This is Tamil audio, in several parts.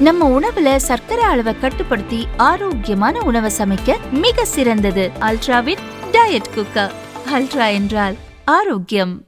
நம்ம உணவுல சர்க்கரை அளவை கட்டுப்படுத்தி ஆரோக்கியமான உணவை சமைக்க மிக சிறந்தது. அல்ட்ராவின் டயட் குக்கர். அல்ட்ரா என்றால் ஆரோக்கியம்.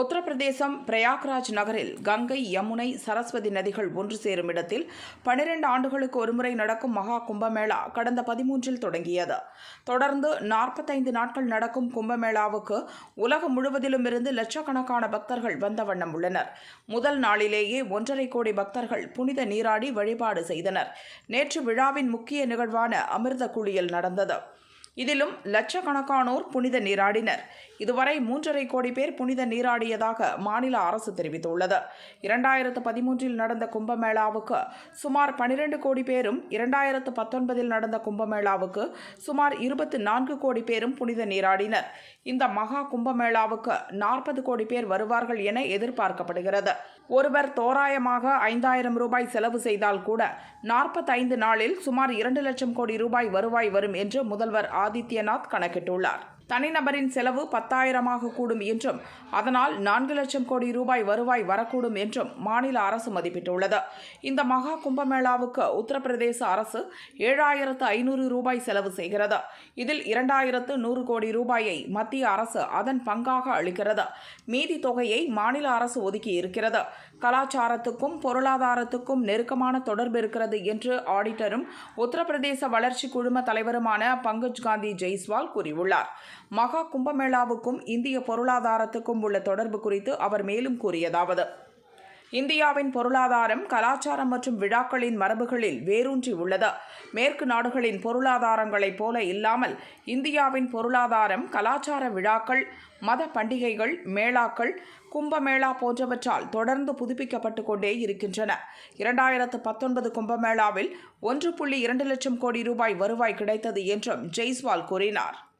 உத்தரப்பிரதேசம் பிரயாக்ராஜ் நகரில் கங்கை யமுனை சரஸ்வதி நதிகள் ஒன்று சேரும் இடத்தில் பனிரெண்டு ஆண்டுகளுக்கு ஒருமுறை நடக்கும் மகா கும்பமேளா கடந்த பதிமூன்றில் தொடங்கியது. தொடர்ந்து நாற்பத்தைந்து நாட்கள் நடக்கும் கும்பமேளாவுக்கு உலகம் முழுவதிலும் இருந்து லட்சக்கணக்கான பக்தர்கள் வந்த வண்ணம் உள்ளனர். முதல் நாளிலேயே ஒன்றரை கோடி பக்தர்கள் புனித நீராடி வழிபாடு செய்தனர். நேற்று விழாவின் முக்கிய நிகழ்வான அமிர்த குளியல் நடந்தது. இதிலும் லட்சக்கணக்கானோர் புனித நீராடினர். இதுவரை மூன்றரை கோடி பேர் புனித நீராடியதாக மாநில அரசு தெரிவித்துள்ளது. இரண்டாயிரத்து பதிமூன்றில் நடந்த கும்பமேளாவுக்கு சுமார் பனிரெண்டு கோடி பேரும் இரண்டாயிரத்து பத்தொன்பதில் நடந்த கும்பமேளாவுக்கு சுமார் இருபத்தி நான்கு கோடி பேரும் புனித நீராடினர். இந்த மகா கும்பமேளாவுக்கு நாற்பது கோடி பேர் வருவார்கள் என எதிர்பார்க்கப்படுகிறது. ஒருவர் தோராயமாக ஐந்தாயிரம் ரூபாய் செலவு செய்தால் கூட நாற்பத்தைந்து நாளில் சுமார் இரண்டு லட்சம் கோடி ரூபாய் வருவாய் வரும் என்று முதல்வர் ஆதித்யநாத் கணக்கிட்டுள்ளார். தனிநபரின் செலவு பத்தாயிரமாக கூடும் என்றும் அதனால் நான்கு லட்சம் கோடி ரூபாய் வருவாய் வரக்கூடும் என்றும் மாநில அரசு மதிப்பிட்டுள்ளது. இந்த மகா கும்பமேளாவுக்கு உத்தரப்பிரதேச அரசு ஏழாயிரத்து ஐநூறு ரூபாய் செலவு செய்கிறது. இதில் இரண்டாயிரத்து நூறு கோடி ரூபாயை மத்திய அரசு அதன் பங்காக அளிக்கிறது. மீதி தொகையை மாநில அரசு ஒதுக்கி இருக்கிறது. கலாச்சாரத்துக்கும் பொருளாதாரத்துக்கும் நெருக்கமான தொடர்பு இருக்கிறது என்று ஆடிட்டரும் உத்தரப்பிரதேச வளர்ச்சி குழும தலைவருமான பங்கஜ் காந்தி ஜெய்ஸ்வால் கூறியுள்ளார். மகா கும்பமேளாவுக்கும் இந்திய பொருளாதாரத்துக்கும் உள்ள தொடர்பு குறித்து அவர் மேலும் கூறியதாவது. இந்தியாவின் பொருளாதாரம் கலாச்சாரம் மற்றும் விழாக்களின் மரபுகளில் வேரூன்றி உள்ளது. மேற்கு நாடுகளின் பொருளாதாரங்களைப் போல இல்லாமல் இந்தியாவின் பொருளாதாரம் கலாச்சார விழாக்கள் மத பண்டிகைகள் மேளாக்கள் கும்பமேளா போன்றவற்றால் தொடர்ந்து புதுப்பிக்கப்பட்டு கொண்டே இருக்கின்றன. இரண்டாயிரத்து பத்தொன்பது கும்பமேளாவில் ஒன்று புள்ளி இரண்டு லட்சம் கோடி ரூபாய் வருவாய் கிடைத்தது என்றும் ஜெய்ஸ்வால் கூறினார்.